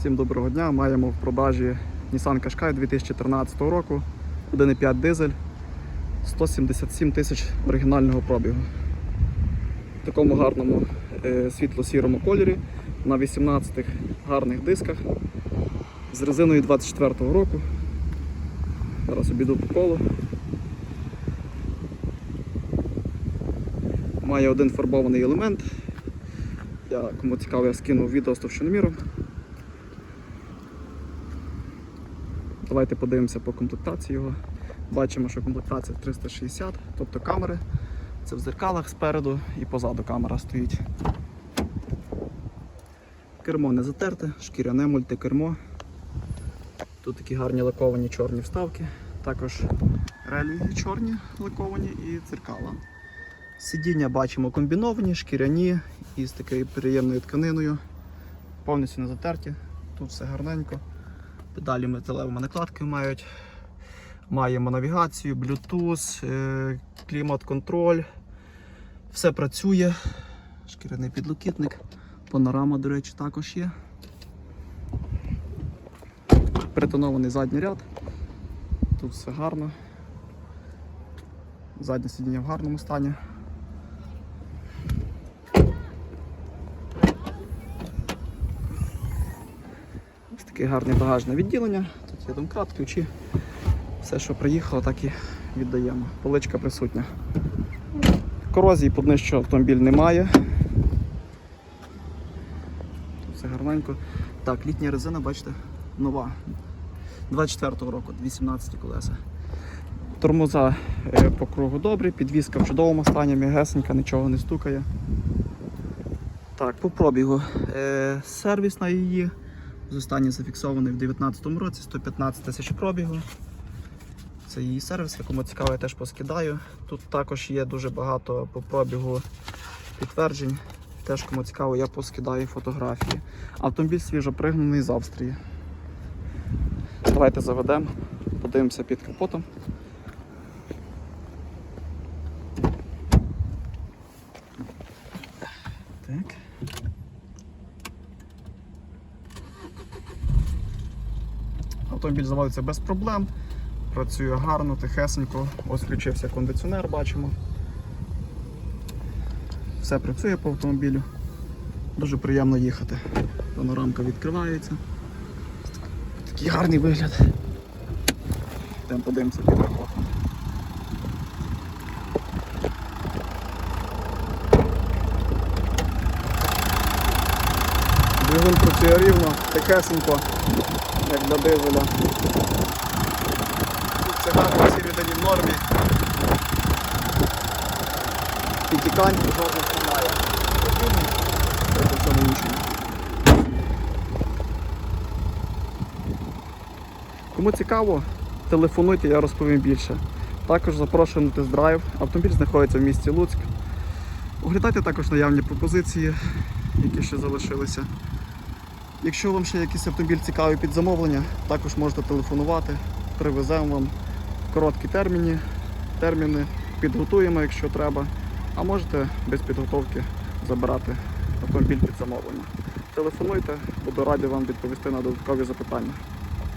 Всім доброго дня. Маємо в продажі Nissan Qashqai 2013 року, 1,5 дизель, 177 тисяч оригінального пробігу. В такому гарному е, світло-сірому кольорі на 18 гарних дисках з резиною 24 року. Зараз обійду по колу. Має один фарбований елемент. Я, кому цікаво, я скинув відео з товщиноміром. Давайте подивимося по комплектації його. Бачимо, що комплектація 360, тобто камери. Це в зеркалах спереду і позаду камера стоїть. Кермо не затерте, шкіряне мультикермо. Тут такі гарні лаковані чорні вставки. Також релінги чорні лаковані і дзеркала. Сидіння бачимо комбіновані, шкіряні і з такою приємною тканиною. Повністю не затерті. Тут все гарненько. Педалі металевими накладками мають. Маємо навігацію, Bluetooth, е, клімат-контроль. Все працює. Шкіряний підлокітник. Панорама, до речі, також є. Притонований задній ряд. Тут все гарно. Заднє сидіння в гарному стані. Ось таке гарне багажне відділення. Тут є домкрат, ключі. Все, що приїхало, так і віддаємо. Поличка присутня. Корозії по днищу автомобіль немає. Тут все гарненько. Так, літня резина, бачите, нова. 24-го року, 18 колеса. Тормоза е, по кругу добрі, підвізка в чудовому стані, м'ягесенька, нічого не стукає. Так, по пробігу. Е, сервіс на її. З останній зафіксований в 2019 році, 115 тисяч пробігу. Це її сервіс, якому цікаво, я теж поскидаю. Тут також є дуже багато по пробігу підтверджень. Теж кому цікаво, я поскидаю фотографії. Автомобіль свіжо пригнаний з Австрії. Давайте заведемо, подивимося під капотом. Так. Автомобіль заводиться без проблем, працює гарно, тихесенько. Ось включився кондиціонер, бачимо. Все працює по автомобілю. Дуже приємно їхати. Панорамка відкривається. Такий гарний вигляд. Йдемо подивимося під капотом. Двигун працює рівно, тихесенько, як для дизеля. Тут все гарно, всі віддані в нормі. Підтікань жодних немає. Це по всьому іншому. Кому цікаво, телефонуйте, я розповім більше. Також запрошую на тест-драйв. Автомобіль знаходиться в місті Луцьк. Оглядайте також наявні пропозиції, які ще залишилися. Якщо вам ще якийсь автомобіль цікавий під замовлення, також можете телефонувати, привеземо вам короткі терміни, терміни, підготуємо, якщо треба, а можете без підготовки забирати автомобіль під замовлення. Телефонуйте, буду радий вам відповісти на додаткові запитання.